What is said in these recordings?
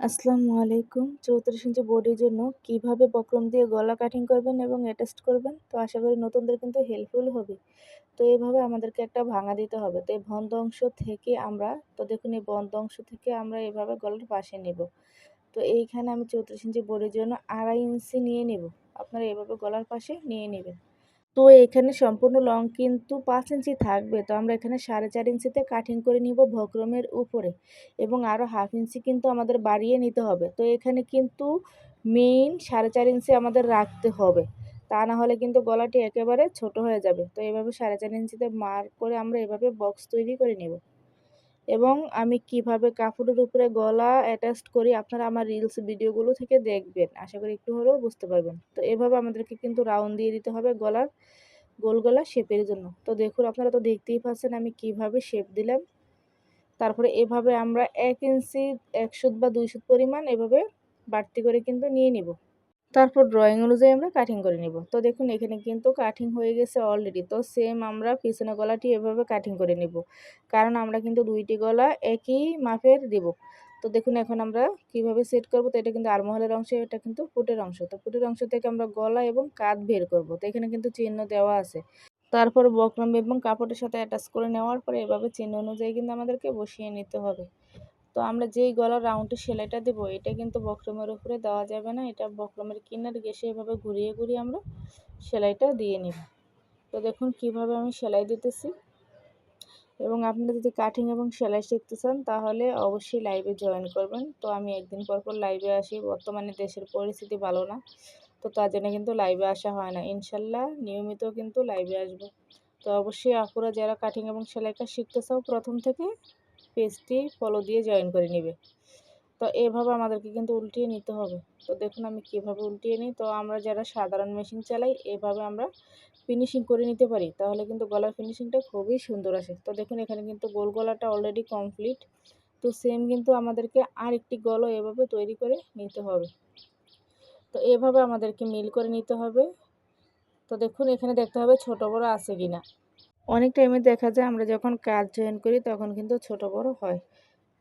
আসসালামু আলাইকুম। চৌত্রিশ ইঞ্চি বডির জন্য কীভাবে বক্রম দিয়ে গলা কাটিং করবেন এবং অ্যাটাচ করবেন? তো আশা করি নতুনদের কিন্তু হেল্পফুল হবে। তো এইভাবে আমাদেরকে একটা ভাঙা দিতে হবে। তো এই বন্ধ অংশ থেকে আমরা, তো দেখুন এই বন্ধ অংশ থেকে আমরা এভাবে গলার পাশে নেব। তো এইখানে আমি চৌত্রিশ ইঞ্চি বডির জন্য আড়াই ইঞ্চি নিয়ে নেব। আপনারা এভাবে গলার পাশে নিয়ে নেবেন। তো এখানে সম্পূর্ণ লং কিন্তু পাঁচ ইঞ্চি থাকবে। তো আমরা এখানে সাড়ে চার ইঞ্চিতে কাটিং করে নিব ভক্রমের উপরে এবং আরও হাফ ইঞ্চি কিন্তু আমাদের বাড়িয়ে নিতে হবে। তো এখানে কিন্তু মেইন সাড়ে চার ইঞ্চি আমাদের রাখতে হবে। তা না হলে কিন্তু গলাটি একেবারে ছোট হয়ে যাবে। তো এভাবে সাড়ে চার ইঞ্চিতে মার্ক করে আমরা এভাবে বক্স তৈরি করে নেব। এবং আমি কীভাবে কাপড়ের উপরে গলা অ্যাটাচ করি আপনারা আমার রিলস ভিডিওগুলো থেকে দেখবেন। আশা করি একটু হলেও বুঝতে পারবেন। তো এভাবে আমাদেরকে কিন্তু রাউন্ড দিয়ে দিতে হবে গলার, গোল গলা শেপের জন্য। তো দেখুন, আপনারা তো দেখতেই পাচ্ছেন আমি কীভাবে শেপ দিলাম। তারপরে এভাবে আমরা এক ইঞ্চি এক সুত বা দুই সুত পরিমাণ এভাবে বাড়তি করে কিন্তু নিয়ে নিব। তারপর ড্রয়িং অনুযায়ী আমরা কাটিং করে নিব। তো দেখুন, এখানে কিন্তু কাটিং হয়ে গেছে অলরেডি তো সেম আমরা পিছনে গলাটি এভাবে কাটিং করে নিব। কারণ আমরা কিন্তু দুইটি গলা একই মাপের দেব। তো দেখুন, এখন আমরা কীভাবে সেট করব? তো এটা কিন্তু আরমহলের অংশ, এটা কিন্তু ফুটের অংশ। তো ফুটের অংশ থেকে আমরা গলা এবং কাঁধ বের করব। তো এখানে কিন্তু চিহ্ন দেওয়া আছে। তারপর বক্রম এবং কাপড়ের সাথে অ্যাটাচ করে নেওয়ার পরে এভাবে চিহ্ন অনুযায়ী কিন্তু আমাদেরকে বসিয়ে নিতে হবে। আমরা যেই গলার রাউন্ডে সেলাইটা দেবো, এটা কিন্তু বক্রমের উপরে দেওয়া যাবে না, এটা বক্রমের কিনার গেসে এভাবে ঘুরিয়ে ঘুরিয়ে আমরা সেলাইটা দিয়ে নিব। তো দেখুন কীভাবে আমি সেলাই দিতেছি। এবং আপনারা যদি কাটিং এবং সেলাই শিখতে চান, তাহলে অবশ্যই লাইভে জয়েন করবেন। তো আমি একদিন পর পর লাইভে আসি, বর্তমানে দেশের পরিস্থিতি ভালো না, তো তার জন্য কিন্তু লাইভে আসা হয় না। ইনশাল্লাহ নিয়মিত কিন্তু লাইভে আসব। তো অবশ্যই আপুরা যারা কাটিং এবং সেলাইটা শিখতে চাও, প্রথম থেকে পেজটি ফলো দিয়ে জয়েন করে নেবে। তো এভাবে আমাদেরকে কিন্তু উল্টিয়ে নিতে হবে। তো দেখুন আমি কীভাবে উল্টিয়ে নিই। তো আমরা যারা সাধারণ মেশিন চালাই, এভাবে আমরা ফিনিশিং করে নিতে পারি। তাহলে কিন্তু গলার ফিনিশিংটা খুবই সুন্দর আসে। তো দেখুন এখানে কিন্তু গোল গলাটা অলরেডি কমপ্লিট তো সেম কিন্তু আমাদেরকে আর একটি গলো এভাবে তৈরি করে নিতে হবে। তো এভাবে আমাদেরকে মিল করে নিতে হবে। তো দেখুন এখানে দেখতে হবে ছোট বড় আছে কি না অনেক টাইমে দেখা যায় আমরা যখন কাজ জয়েন করি তখন কিন্তু ছোট বড় হয়।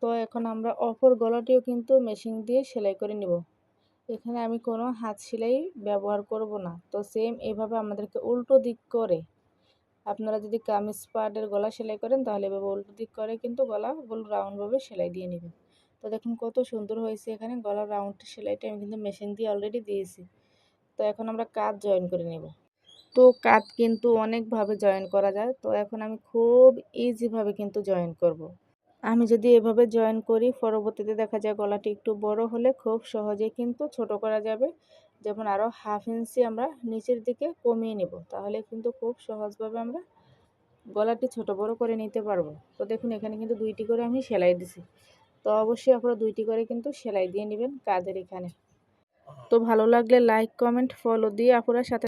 তো এখন আমরা অপর গলাটিও কিন্তু মেশিন দিয়ে সেলাই করে নিব। এখানে আমি কোনো হাত সেলাই ব্যবহার করব না। তো সেম এভাবে আমাদেরকে উল্টো দিক করে। আপনারা যদি কামিজ পার্টের গলা সেলাই করেন তাহলে এভাবে উল্টো দিক করে কিন্তু গলা গোল রাউন্ডভাবে সেলাই দিয়ে নেবেন। তো দেখুন কত সুন্দর হয়েছে এখানে গলার রাউন্ড সেলাইটা আমি কিন্তু মেশিন দিয়ে অলরেডি দিয়েছি। তো এখন আমরা কাজ জয়েন করে নেব। তো কাত কিন্তু অনেকভাবে জয়েন করা যায়। তো এখন আমি খুব ইজিভাবে কিন্তু জয়েন করব। আমি যদি এভাবে জয়েন করি, পরবর্তীতে দেখা যায় গলাটি একটু বড় হলে খুব সহজে কিন্তু ছোট করা যাবে। যেমন আরও হাফ ইঞ্চি আমরা নিচের দিকে কমিয়ে নেব। তাহলে কিন্তু খুব সহজভাবে আমরা গলাটি ছোট বড় করে নিতে পারব। তো দেখুন, এখানে কিন্তু দুইটি করে আমি সেলাই দিছি। তো অবশ্যই আপনারা দুইটি করে কিন্তু সেলাই দিয়ে নেবেন কাদের এখানে। তো ভালো লাগলে লাইক কমেন্ট ফলো দিয়ে আপনারা সাথে